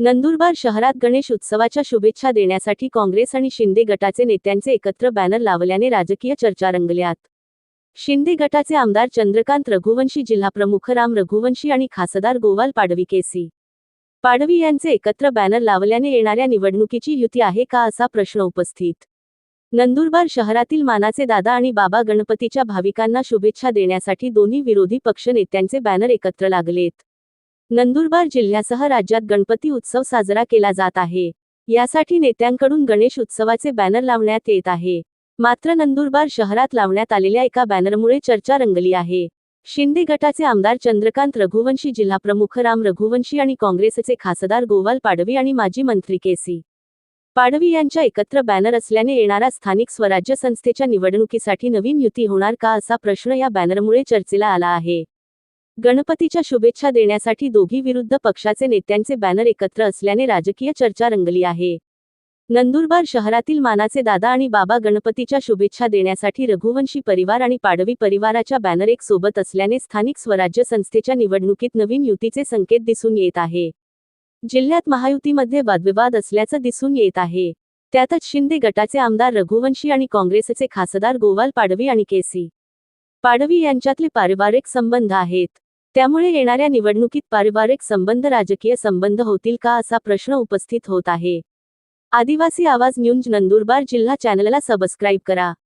नंदुरबार शहरात गणेश उत्सवाच्या शुभेच्छा देण्यासाठी काँग्रेस आणि शिंदे गटाचे नेत्यांचे एकत्र बॅनर लावल्याने राजकीय चर्चा रंगल्यात. शिंदे गटाचे आमदार चंद्रकांत रघुवंशी जिल्हाप्रमुख राम रघुवंशी आणि खासदार गोवाल पाडवी केसी पाडवी यांचे एकत्र बॅनर लावल्याने येणाऱ्या निवडणुकीची युती आहे का असा प्रश्न उपस्थित. नंदुरबार शहरातील मानाचे दादा आणि बाबा गणपतीच्या भाविकांना शुभेच्छा देण्यासाठी दोन्ही विरोधी पक्ष नेत्यांचे बॅनर एकत्र लागलेत. नंदुरबार जिल्ह्यासह राज्यात गणपती उत्सव साजरा केला जात आहे. यासाठी नेत्यांकडून गणेश उत्सवाचे बॅनर लावण्यात येत आहे. मात्र नंदुरबार शहरात लावण्यात आलेल्या एका बॅनरमुळे चर्चा रंगली आहे. शिंदे गटाचे आमदार चंद्रकांत रघुवंशी जिल्हाप्रमुख राम रघुवंशी आणि काँग्रेसचे खासदार गोवाल पाडवी आणि माजी मंत्री केसी पाडवी यांच्या एकत्र बॅनर असल्याने येणारा स्थानिक स्वराज्य संस्थेच्या निवडणुकीसाठी नवीन युती होणार का असा प्रश्न या बॅनरमुळे चर्चेला आला आहे. गणपतीच्या शुभेच्छा देण्यासाठी दोघी विरुद्ध पक्षाचे नेत्यांचे बॅनर एकत्र असल्याने राजकीय चर्चा रंगली आहे. नंदुरबार शहरातील मानाचे दादा आणि बाबा गणपतीच्या शुभेच्छा देण्यासाठी रघुवंशी परिवार आणि पाडवी परिवाराच्या बॅनर एक सोबत असल्याने स्थानिक स्वराज्य संस्थेच्या निवडणुकीत नवीन युतीचे संकेत दिसून येत आहे. जिल्ह्यात महायुतीमध्ये वादविवाद असल्याचं दिसून येत आहे. त्यातच शिंदे गटाचे आमदार रघुवंशी आणि काँग्रेसचे खासदार गोवाल पाडवी आणि केसी पाडवी यांच्यातले पारिवारिक संबंध आहेत. त्यामुळे येणाऱ्या निवडणुकीत पारिवारिक संबंध राजकीय संबंध होतील का असा प्रश्न उपस्थित होत आहे. आदिवासी आवाज न्यूज नंदुरबार जिल्हा चॅनलला सबस्क्राईब करा.